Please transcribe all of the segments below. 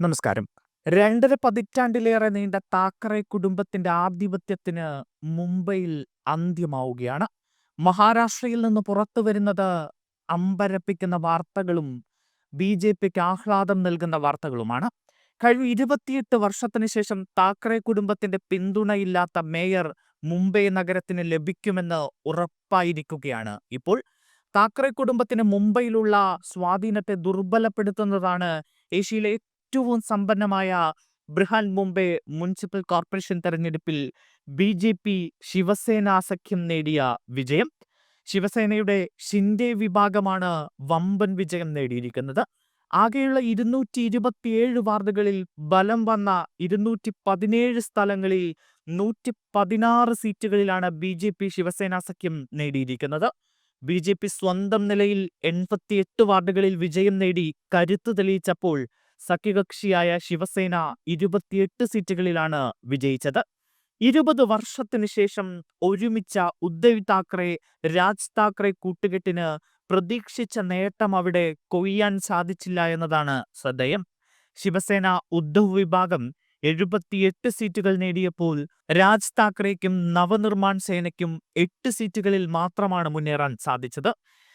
നമസ്കാരം. രണ്ടര പതിറ്റാണ്ടിലേറെ നീണ്ട താക്കറെ കുടുംബത്തിന്റെ ആധിപത്യത്തിന് മുംബൈയിൽ അന്ത്യമാവുകയാണ്. മഹാരാഷ്ട്രയിൽ നിന്ന് പുറത്തു വരുന്നത് അമ്പരപ്പിക്കുന്ന വാർത്തകളും ബി ജെ പിക്ക് ആഹ്ലാദം നൽകുന്ന വാർത്തകളുമാണ്. കഴിഞ്ഞ ഇരുപത്തിയെട്ട് വർഷത്തിന് ശേഷം താക്കറെ കുടുംബത്തിന്റെ പിന്തുണയില്ലാത്ത മേയർ മുംബൈ നഗരത്തിന് ലഭിക്കുമെന്ന് ഉറപ്പായിരിക്കുകയാണ്. ഇപ്പോൾ താക്കറെ കുടുംബത്തിന് മുംബൈയിലുള്ള സ്വാധീനത്തെ ദുർബലപ്പെടുത്തുന്നതാണ് ഏഷ്യയിലെ ഏറ്റവും സമ്പന്നമായ ബൃഹൻ മുംബൈ മുനിസിപ്പൽ കോർപ്പറേഷൻ തെരഞ്ഞെടുപ്പിൽ ബി ജെ പി ശിവസേന സഖ്യം നേടിയ വിജയം. ശിവസേനയുടെ ഷിൻഡെ വിഭാഗമാണ് വമ്പൻ വിജയം നേടിയിരിക്കുന്നത്. ആകെയുള്ള ഇരുന്നൂറ്റി ഇരുപത്തിയേഴ് വാർഡുകളിൽ ബലം വന്ന ഇരുന്നൂറ്റി പതിനേഴ് സ്ഥലങ്ങളിൽ നൂറ്റി പതിനാറ് സീറ്റുകളിലാണ് ബി ജെ പി ശിവസേന സഖ്യം നേടിയിരിക്കുന്നത്. ബി ജെ പി സ്വന്തം നിലയിൽ എൺപത്തിയെട്ട് വാർഡുകളിൽ വിജയം നേടി കരുത്ത് തെളിയിച്ചപ്പോൾ സഖ്യകക്ഷിയായ ശിവസേന ഇരുപത്തിയെട്ട് സീറ്റുകളിലാണ് വിജയിച്ചത്. ഇരുപത് വർഷത്തിനു ശേഷം ഒരുമിച്ച ഉദ്ധവ് താക്കറെ രാജ് താക്കറെ കൂട്ടുകെട്ടിന് പ്രതീക്ഷിച്ച നേട്ടം അവിടെ കൊയ്യാൻ സാധിച്ചില്ല എന്നതാണ് ശ്രദ്ധേയം. ശിവസേന ഉദ്ധവ് വിഭാഗം എഴുപത്തിയെട്ട് സീറ്റുകൾ നേടിയപ്പോൾ രാജ് താക്കറേക്കും നവനിർമ്മാൺ സേനയ്ക്കും എട്ട് സീറ്റുകളിൽ മാത്രമാണ് മുന്നേറാൻ സാധിച്ചത്.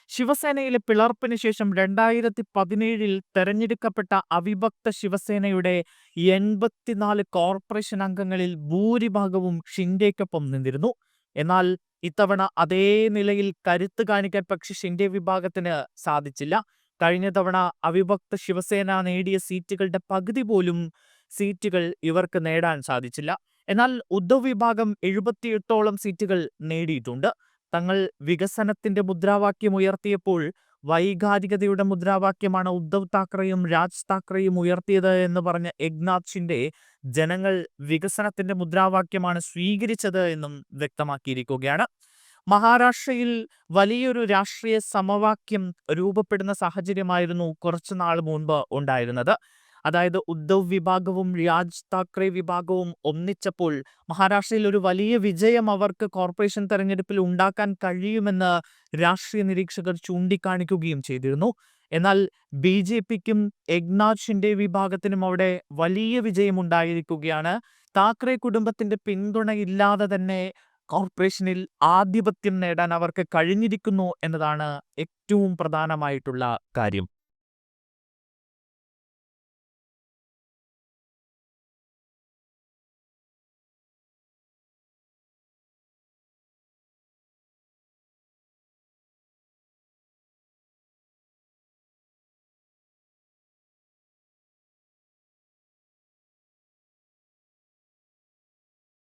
ശിവസേനയിലെ പിളർപ്പിന് ശേഷം രണ്ടായിരത്തി പതിനേഴിൽ തെരഞ്ഞെടുക്കപ്പെട്ട അവിഭക്ത ശിവസേനയുടെ എൺപത്തിനാല് കോർപ്പറേഷൻ അംഗങ്ങളിൽ ഭൂരിഭാഗവും ഷിൻഡേക്കൊപ്പം നിന്നിരുന്നു. എന്നാൽ ഇത്തവണ അതേ നിലയിൽ കരുത്ത് കാണിക്കാൻ പക്ഷെ ഷിൻഡെ വിഭാഗത്തിന് സാധിച്ചില്ല. കഴിഞ്ഞ തവണ അവിഭക്ത ശിവസേന നേടിയ സീറ്റുകളുടെ പകുതി പോലും സീറ്റുകൾ ഇവർക്ക് നേടാൻ സാധിച്ചില്ല. എന്നാൽ ഉദ്ധവ് വിഭാഗം എഴുപത്തിയെട്ടോളം സീറ്റുകൾ നേടിയിട്ടുണ്ട്. തങ്ങൾ വികസനത്തിന്റെ മുദ്രാവാക്യം ഉയർത്തിയപ്പോൾ വൈകാരികതയുടെ മുദ്രാവാക്യമാണ് ഉദ്ധവ് താക്കറെയും രാജ് താക്കറെയും ഉയർത്തിയത് എന്ന് പറഞ്ഞ എഗ്നാഥ് ഷിൻഡെ ജനങ്ങൾ വികസനത്തിന്റെ മുദ്രാവാക്യമാണ് സ്വീകരിച്ചത് എന്നും വ്യക്തമാക്കിയിരിക്കുകയാണ്. മഹാരാഷ്ട്രയിൽ വലിയൊരു രാഷ്ട്രീയ സമവാക്യം രൂപപ്പെടുന്ന സാഹചര്യമായിരുന്നു കുറച്ചു നാൾ മുൻപ് ഉണ്ടായിരുന്നത്. അതായത് ഉദ്ധവ് വിഭാഗവും രാജ് താക്കറെ വിഭാഗവും ഒന്നിച്ചപ്പോൾ മഹാരാഷ്ട്രയിൽ ഒരു വലിയ വിജയം അവർക്ക് കോർപ്പറേഷൻ തെരഞ്ഞെടുപ്പിൽ ഉണ്ടാക്കാൻ കഴിയുമെന്ന് രാഷ്ട്രീയ നിരീക്ഷകർ ചൂണ്ടിക്കാണിക്കുകയും ചെയ്തിരുന്നു. എന്നാൽ ബി ജെ പിക്കും എഗ്നാഥ് ഷിൻഡെ വിഭാഗത്തിനും അവിടെ വലിയ വിജയം ഉണ്ടായിരിക്കുകയാണ് താക്കറെ കുടുംബത്തിന്റെ പിന്തുണയില്ലാതെ തന്നെ കോർപ്പറേഷനിൽ ആധിപത്യം നേടാൻ അവർക്ക് കഴിഞ്ഞിരിക്കുന്നു എന്നതാണ് ഏറ്റവും പ്രധാനമായിട്ടുള്ള കാര്യം.